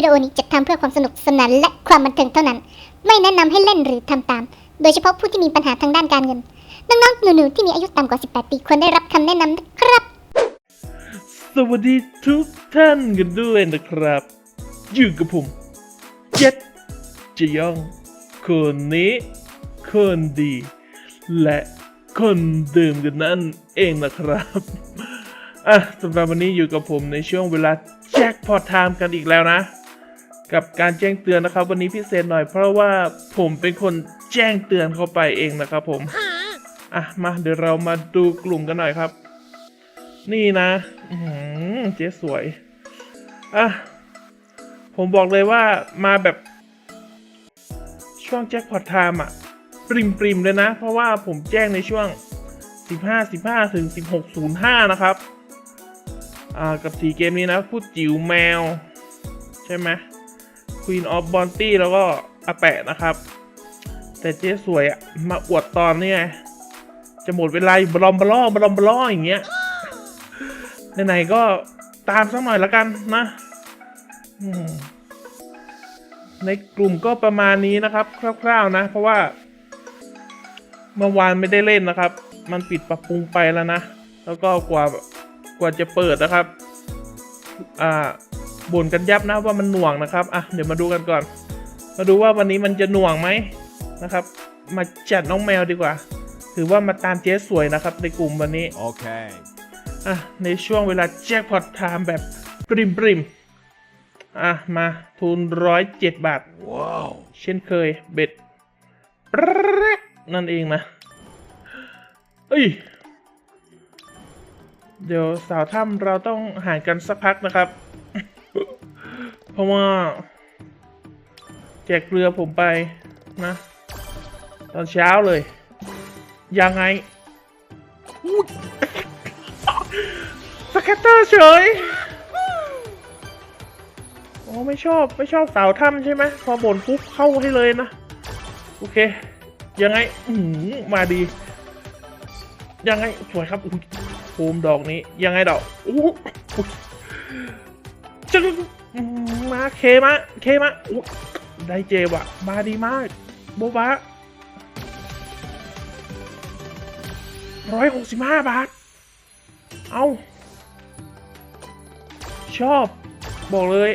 วิดีโอนี้จัดทำเพื่อความสนุกสนานและความบันเทิงเท่านั้น ไม่แนะนำให้เล่นหรือทำตาม โดยเฉพาะผู้ที่มีปัญหาทางด้านการเงิน น้องๆหนูๆที่มีอายุต่ำกว่า 18 ปีควรได้รับคำแนะนำนะครับ สวัสดีทุกท่านกันด้วยนะครับ อยู่กับผมเจ็ดจะยอง คนนี้ คนดี และคนเดิมกันนั่นเองนะครับอะสำหรับวันนี้อยู่กับผมในช่วงเวลาแจ็คพอตไทม์กันอีกแล้วนะ กับการแจ้งเตือนนะครับ วันนี้พิเศษหน่อยเพราะว่าผมเป็นคนแจ้งเตือนเข้าไปเองนะครับผมอะมาเดี๋ยวเรามาดูกลุ่มกันหน่อยครับ นี่นะอื้อหือเจ๊สวยอะผมบอกเลยว่ามาแบบ ช่วงแจ็คพอตไทม์อะ ปริมปริมๆเลยนะ เพราะว่าผมแจ้งในช่วง 15 15 ถึง 16 05 นะครับ อ่า กับสีเกมนี้นะ พูดจิ๋วแมว ใช่ไหม Queen of Bounty แล้วก็อาแปะนะครับ แต่เจ๊สวยอะมาอวดตอนนี้ไงจะหมดเวลาบลอมบลอบลอมบลออย่างเงี้ยไหนๆก็ตามสักหน่อยละกันนะในกลุ่มก็ประมาณนี้นะครับ คร่าวๆนะ เพราะว่า เมื่อวานไม่ได้เล่นนะครับ มันปิดปรับปรุงไปแล้วนะ แล้วก็กว่ากว่าจะเปิดนะครับ อ่า บ่นกันยับนะว่ามันหน่วงนะครับอะเดี๋ยวมาดูกันก่อน มาดูว่าวันนี้มันจะหน่วงไหมนะครับ มาจัดน้องแมวดีกว่า ถือว่ามาตามเจ๊สวยนะครับ ในกลุ่มวันนี้ Okay. อะในช่วงเวลาแจ็คพอตไทม์แบบปริมปริมอะมาทุนร้อยเจ็ดบาท Wow. เช่นเคยเบ็ดแปร๊กนั่นเองนะเอ้ยเดี๋ยวสาวถ้ำเราต้องห่างกันสักพักนะครับ เพราะว่า แจกเรือผมไปนะ ตอนเช้าเลย ยังไงสแกตเตอร์เฉยโอ้ไม่ชอบ ไม่ชอบสาวถ้ำใช่ไหมพอบ่นปุ๊บเข้าให้เลยนะ โอเค ยังไงอืมาดี ยังไง สวยครับอุ้ยโคมดอกนี้ ยังไงดอกอู้จึง มาเคมาเคมาอู้ได้เจว่ะมาดีมากโบบะร้อยหกสิบห้าบาท เอาชอบ บอกเลย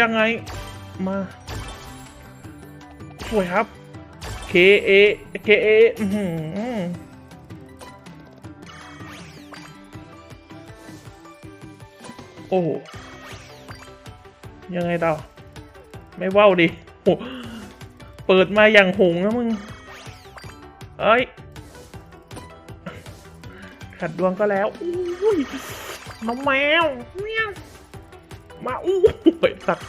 ยังไง มา สวยครับ K A K A อื้อหือโอ้ ยังไงต่อไม่ว่าวดิโอเปิดมาอย่างหงนะมึง เอ้ย ขัดดวงก็แล้วอุ้ยน้องแมวเมียวมาอู้เปิดสัตว์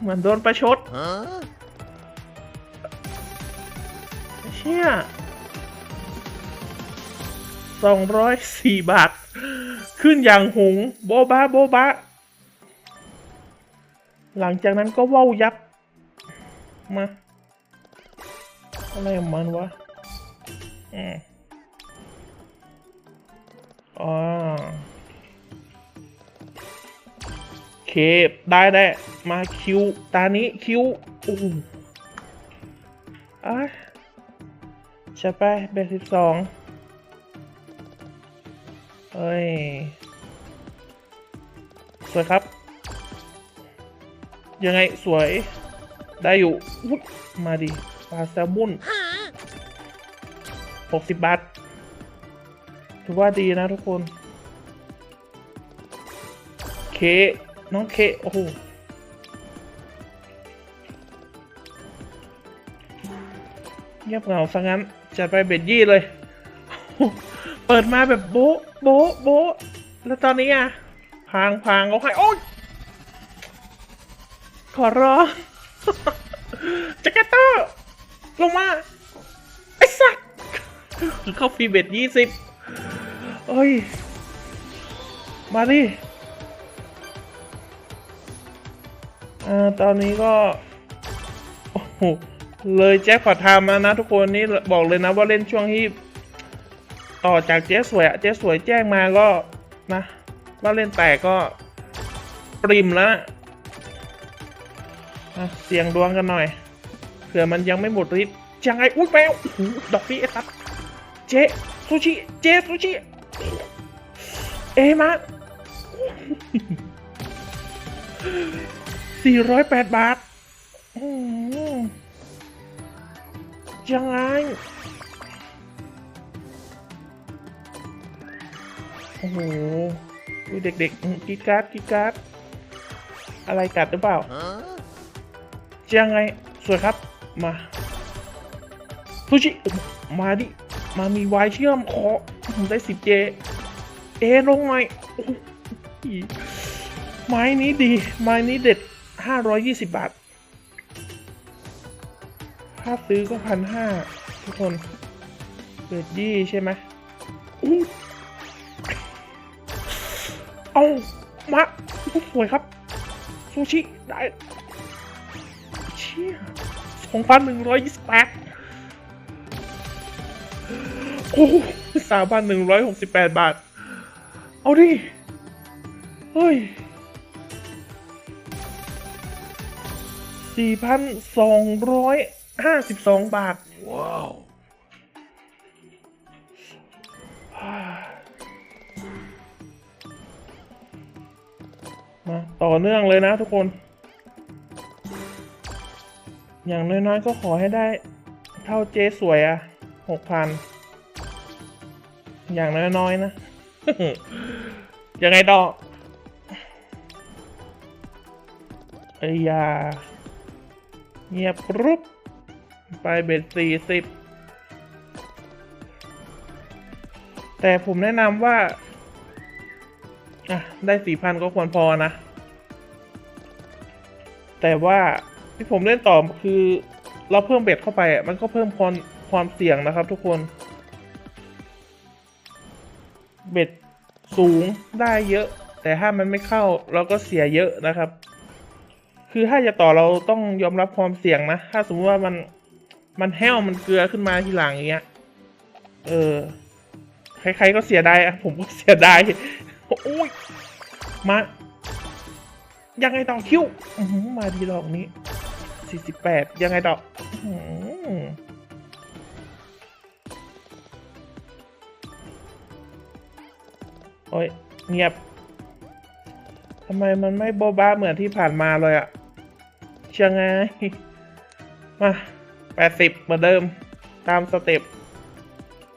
เหมือนโดนประชดเชี่ยสองร้อยสี่บาท ขึ้นอย่างหงโบบะโบบะ หลังจากนั้นก็ว้าวยับมา อะไรของมันวะอืมอ๋อโอเค ได้ได้ มาคิว ตานี้คิวอู้อะจะไปเบสสิบสองเอ้ย ยังไงสวยได้อยู่มาดิปลาแซลมอนหกสิบบาทถือว่าดีนะทุกคน เค น้องเค โอ้โหเงียบเหงาซะงั้นจัดไปเบ็ดยี่เลย เปิดมาแบบโบ๊ะโบ๊ะโบ๊ะแล้วตอนนี้อะ พางพางเขาให้โอ๊ย ขอร้องแจ็คเก็ตเตอร์ลงมา ไอ้สัตว์เข้าฟรีเบ็ดยี่สิบเอ้ย มาดิอ่าตอนนี้ก็โอ้โหเลยแจ็คพอตไทม์แล้วนะทุกคนนี่บอกเลยนะว่าเล่นช่วงที่ต่อจากเจ๊สวยอะเจ๊สวยแจ้งมาก็นะว่าเล่นแตกก็ปริมแล้วนะ เสี่ยงดวงกันหน่อยเผื่อมันยังไม่หมดฤทธิ์ยังไงอุ้ยแมวโอ้โหดอกนี้ไอ้ครับเจซูชิเจซูชิเอมาสี่ร้อยแปดบาทยังไงโอ้โหดูเด็กๆกีดการ์ดกีดการ์ดอะไรกัดหรือเปล่า ยังไงสวยครับมาซูชิมาดิมามีวายเชื่อมขอผมได้สิบเจเอลงหน่อยโอ้โหไม้นี้ดี ไม้นี้เด็ดห้าร้อยยี่สิบบาท ถ้าซื้อก็พันห้าทุกคนเปิดยี่ใช่ไหมเอามาสวยครับซูชิได้ ชี่ยสองพันหนึ่งร้อยยี่สิบแปดโอ้สามพันหนึ่งร้อยหกสิบแปดบาท เอาดิ เฮ้ยสี่พันสองร้อยห้าสิบสองบาท ว้าว มา ต่อเนื่องเลยนะทุกคน อย่างน้อยๆ ก็ขอให้ได้ เท่าเจ๊สวยอะหกพันอย่างน้อยๆนะ ยังไงต่อไอ้ยา เงียบรุบไปเบ็ดสี่สิบแต่ผมแนะนำว่าอะได้สี่พันก็ควรพอนะ แต่ว่า ที่ผมเล่นต่อคือ เราเพิ่มเบ็ดเข้าไปอะมันก็เพิ่มความความเสี่ยงนะครับ ทุกคน เบ็ดสูงได้เยอะ แต่ถ้ามันไม่เข้าเราก็เสียเยอะนะครับ คือถ้าจะต่อเราต้องยอมรับความเสี่ยงนะ ถ้าสมมติว่ามันมันแห้วมันเกลือขึ้นมาทีหลังอย่างเงี้ย เออ ใครๆก็เสียดายอะผมก็เสียดายโอ้ยมา ยังไงต่อคิวอื้อหือมาดีดอกนี้ สี่สิบแปดยังไงต่อโอ้ยเงียบทำไมมันไม่โบะบ้าเหมือนที่ผ่านมาเลยอะเชียงไง มาแปดสิบเหมือนเดิม ตามสเต็ป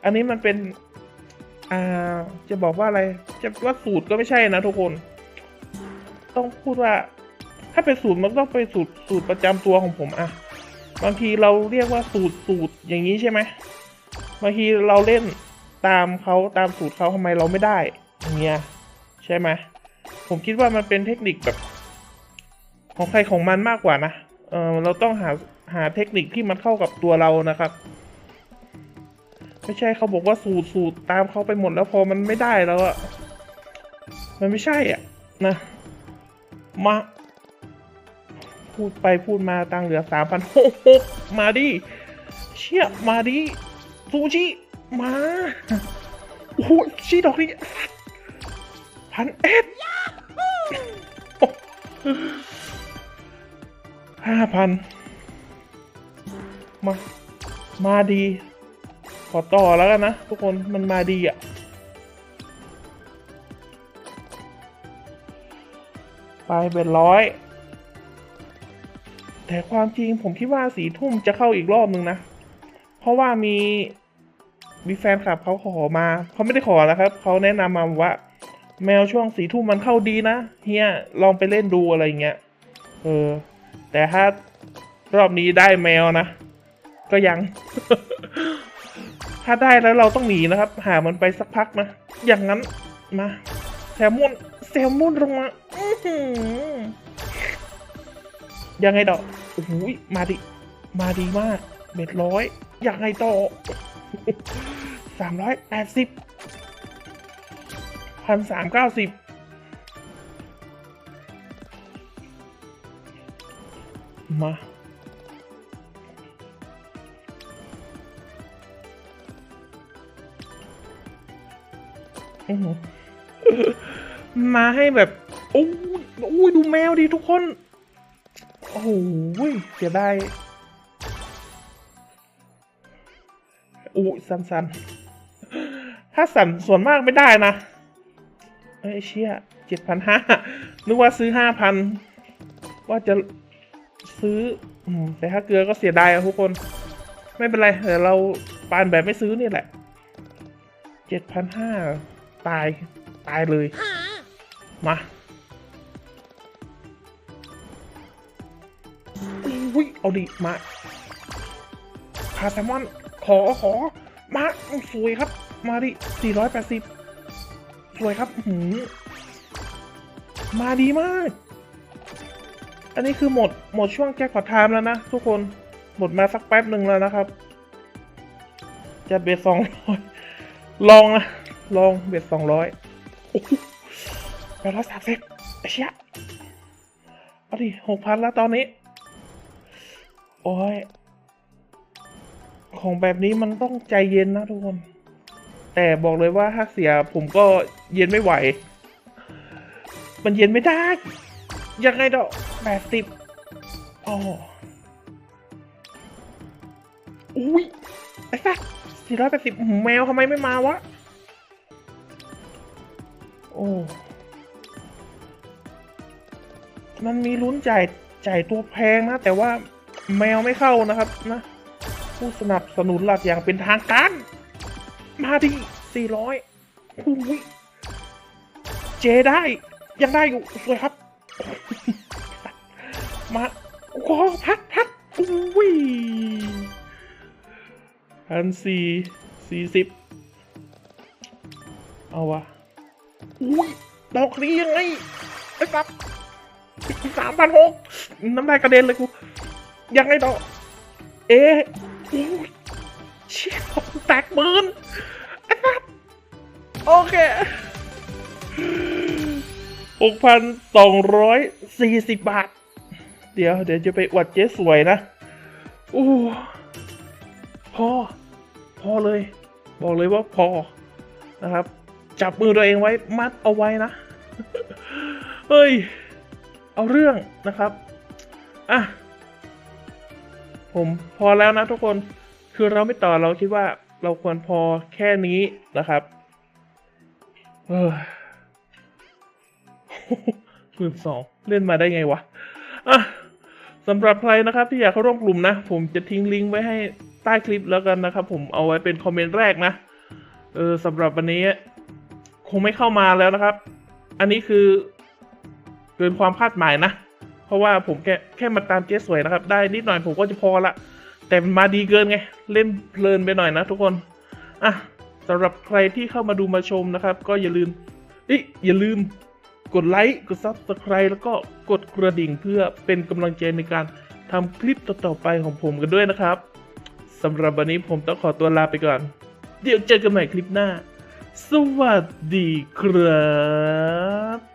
อันนี้มันเป็น อ่า จะบอกว่าอะไร จะว่าสูตรก็ไม่ใช่นะทุกคน ต้องพูดว่า ถ้าเป็นสูตรมันต้องเป็นสูตรสูตรประจำตัวของผมอะบางทีเราเรียกว่าสูตรสูตรอย่างนี้ใช่ไหมบางทีเราเล่นตามเขาตามสูตรเขาทำไมเราไม่ได้อย่างเงี้ยใช่ไหมผมคิดว่ามันเป็นเทคนิคแบบ ของใครของมันมากกว่านะเออเราต้องหาหาเทคนิคที่มันเข้ากับตัวเรานะครับ ไม่ใช่เขาบอกว่าสูตรสูตรตามเขาไปหมดแล้วพอมันไม่ได้แล้วอะมันไม่ใช่อะนะมา พูดไปพูดมาตังเหลือสามพันหกหกมาดิ เชี่ย มาดิ ซูชิ มาโอ้โหชี้ดอกนี้พันเอ็ดห้าพันมา มาดี ขอต่อแล้วกันนะ ทุกคนมันมาดีอะไปเป็นร้อย แต่ความจริงผมคิดว่าสีทุ่มจะเข้าอีกรอบนึงนะ เพราะว่ามีมีแฟนคลับเขาขอมาเขาไม่ได้ขอนะครับเขาแนะนำมาว่า แมวช่วงสีทุ่มมันเข้าดีนะเฮียลองไปเล่นดูอะไรเงี้ยเออ แต่ถ้ารอบนี้ได้แมวนะ ก็ยัง ถ้าได้แล้วเราต้องหนีนะครับ หามันไปสักพักนะอย่างนั้นมาแซลมอนแซลมอนลงมา อื้อ ยังไงต่อโอ้โหมาดิมาดีมากเบ็ดร้อยยังไงต่อสามร้อยแปดสิบพันสามเก้าสิบมาอมาให้แบบโอ้ยโอ้ยดูแมวดิทุกคน โอ้โหเสียดายโอ้ยสันสันถ้าสันส่วนมากไม่ได้นะเอ้ยเชี่ยเจ็ดพันห้านึกว่าซื้อห้าพันว่าจะซื้อแต่ถ้าเกลือก็เสียดายอะทุกคน ไม่เป็นไรเดี๋ยวเราปานแบบไม่ซื้อนี่แหละเจ็ดพันห้าตาย ตายเลย มา เอาดิมาพาแซมอน ขอขอ มาสวยครับ มาดิ 480 สวยครับหือมาดีมาก อันนี้คือหมด หมดช่วงแจ็คพอตไทม์แล้วนะ ทุกคน หมดมาสักแป๊บหนึ่งแล้วนะครับจะเบ็ดสองร้อยลองนะ ลองเบ็ดสองร้อยโอ้โหแปดร้อยสามสิบไอเชี่ยเอาดิหกพันแล้วตอนนี้ โอ้ย ของแบบนี้มันต้องใจเย็นนะทุกคน แต่บอกเลยว่าถ้าเสียผมก็เย็นไม่ไหว มันเย็นไม่ได้ ยังไงดอกแปดสิบอ๋ออุ้ยไอ้สัสสี่ร้อยแปดสิบแมวทำไมไม่มาวะ โอ้ มันมีลุ้นจ่ายจ่ายตัวแพงนะ แต่ว่า แมวไม่เข้านะครับนะผู้สนับสนุนหลักอย่างเป็นทางการ มาดิสี่ร้อยอุ้ยเจได้ ยังได้อยู่ สวยครับ มาโอ้โหพัดพัดอุ้ยพันสี่สี่สิบเอาวะอุ้ยดอกนี้ยังไงไอ้ปั๊บสามพันหกน้ำลายกระเด็นเลยกู ยังไงดอเอ๊ะอุ้ยเชี่ยแตกหมื่นไอ้ปั๊บโอเคหกพันสองร้อยสี่สิบบาท เดี๋ยวเดี๋ยวจะไปอวดเจ๊สวยนะโอ้พอ พอเลย บอกเลยว่าพอนะครับ จับมือตัวเองไว้มัดเอาไว้นะ เฮ้ย เอาเรื่องนะครับ อะ ผมพอแล้วนะทุกคนคือเราไม่ต่อเราคิดว่าเราควรพอแค่นี้นะครับเออหมื่นสองเล่นมาได้ไงวะอะสำหรับใครนะครับที่อยากเข้าร่วมกลุ่มนะ ผมจะทิ้งลิงก์ไว้ให้ใต้คลิปแล้วกันนะครับ ผมเอาไว้เป็นคอมเมนต์แรกนะเออสำหรับวันนี้ คงไม่เข้ามาแล้วนะครับ อันนี้คือเกินความคาดหมายนะ เพราะว่าผมแค่แค่มาตามเจ๊สวยนะครับ ได้นิดหน่อยผมก็จะพอละ แต่มาดีเกินไง เล่นเพลินไปหน่อยนะทุกคน อะสำหรับใครที่เข้ามาดูมาชมนะครับ ก็อย่าลืมอยอย่าลืมกดไลค์ กด Subscribe แล้วก็กดกระดิ่งเพื่อเป็นกำลังใจในการทำคลิปต่อๆไปของผมกันด้วยนะครับสำหรับวันนี้ผมต้องขอตัวลาไปก่อน เดี๋ยวเจอกันใหม่คลิปหน้า สวัสดีครับ